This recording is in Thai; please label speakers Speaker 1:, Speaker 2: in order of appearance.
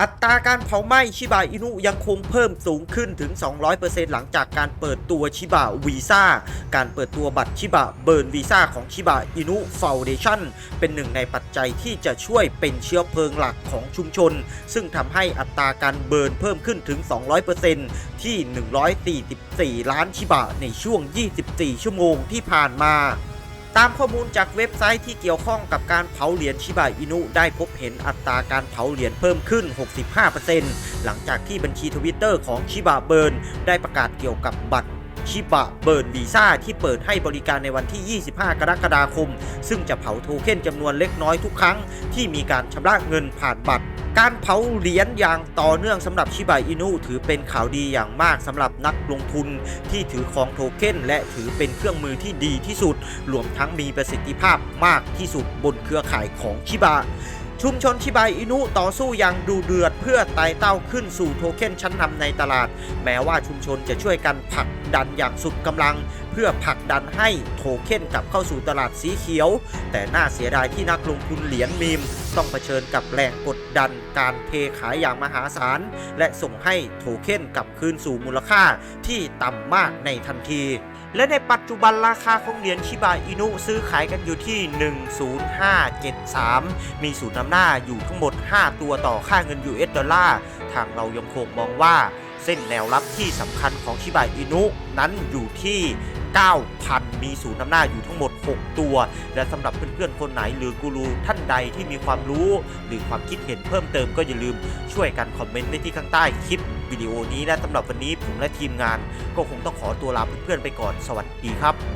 Speaker 1: อัตราการเผาไหม้ชิบะอินุยังคงเพิ่มสูงขึ้นถึง 200%หลังจากการเปิดตัวชิบะวีซ่า การเปิดตัวบัตรชิบะเบิร์นวีซ่าของชิบะอินุฟาวเดชั่นเป็นหนึ่งในปัจจัยที่จะช่วยเป็นเชื้อเพลิงหลักของชุมชน ซึ่งทำให้อัตราการเบิร์นเพิ่มขึ้นถึง 200%ที่ 144 ล้านชิบะในช่วง 24 ชั่วโมงที่ผ่านมา ตามข้อมูลจากเว็บไซต์ที่เกี่ยวข้องกับการเผาเหรียญชิบะอินุ ได้พบเห็นอัตราการเผาเหรียญเพิ่มขึ้น 65%หลังจากที่บัญชีทวิตเตอร์ของชิบะเบิร์นได้ประกาศเกี่ยวกับบัตร ชิบะเบิร์นวีซ่าที่เปิดให้บริการในวันที่ 25 กรกฎาคม ซึ่งจะเผาโทเค็นจำนวนเล็กน้อยทุกครั้ง ที่มีการชำระเงินผ่านบัตรการเผาเหรียญอย่างต่อเนื่องสำหรับชิบะอินุถือเป็นข่าวดีอย่างมากสำหรับนักลงทุนที่ถือครองโทเค็นและถือเป็นเครื่องมือที่ดีที่สุดรวมทั้งมีประสิทธิภาพมากที่สุดบนเครือข่ายของชิบะ ชุมชนชิบะอินุต่อสู้อย่างดูเดือดเพื่อไต่เต้าขึ้นสู่โทเค็นชั้นนำในตลาด แม้ว่าชุมชนจะช่วยกันผลักดันอย่างสุดกำลัง เพื่อผลักดันให้โทเค็นกลับเข้าสู่ตลาดสีเขียว แต่น่าเสียดายที่นักลงทุนเหรียญมีม ต้องเผชิญกับแรงกดดันการเทขายอย่างมหาศาล และส่งให้โทเค็นกลับคืนสู่มูลค่าที่ต่ำมากในทันทีและในปัจจุบันราคาของเหรียญชิบะอินุซื้อขายกันอยู่ที่ 10573 มีศูนย์นำหน้าอยู่ทั้งหมด 5 ตัวต่อค่าเงิน US ดอลลาร์ ทางเรายังคงมองว่าเส้นแนวรับที่สำคัญของชิบะอินุนั้นอยู่ที่ 9,000 มีศูนย์นำหน้าอยู่ทั้งหมด 6 ตัว และสำหรับเพื่อนๆคนไหนหรือกูรูท่านใดที่มีความรู้ หรือความคิดเห็นเพิ่มเติมก็อย่าลืมช่วยกันคอมเมนต์ไว้ที่ข้างใต้คลิปวิดีโอนี้และสำหรับวันนี้ผมและทีมงาน ก็คงต้องขอตัวลาเพื่อนๆไปก่อนสวัสดีครับ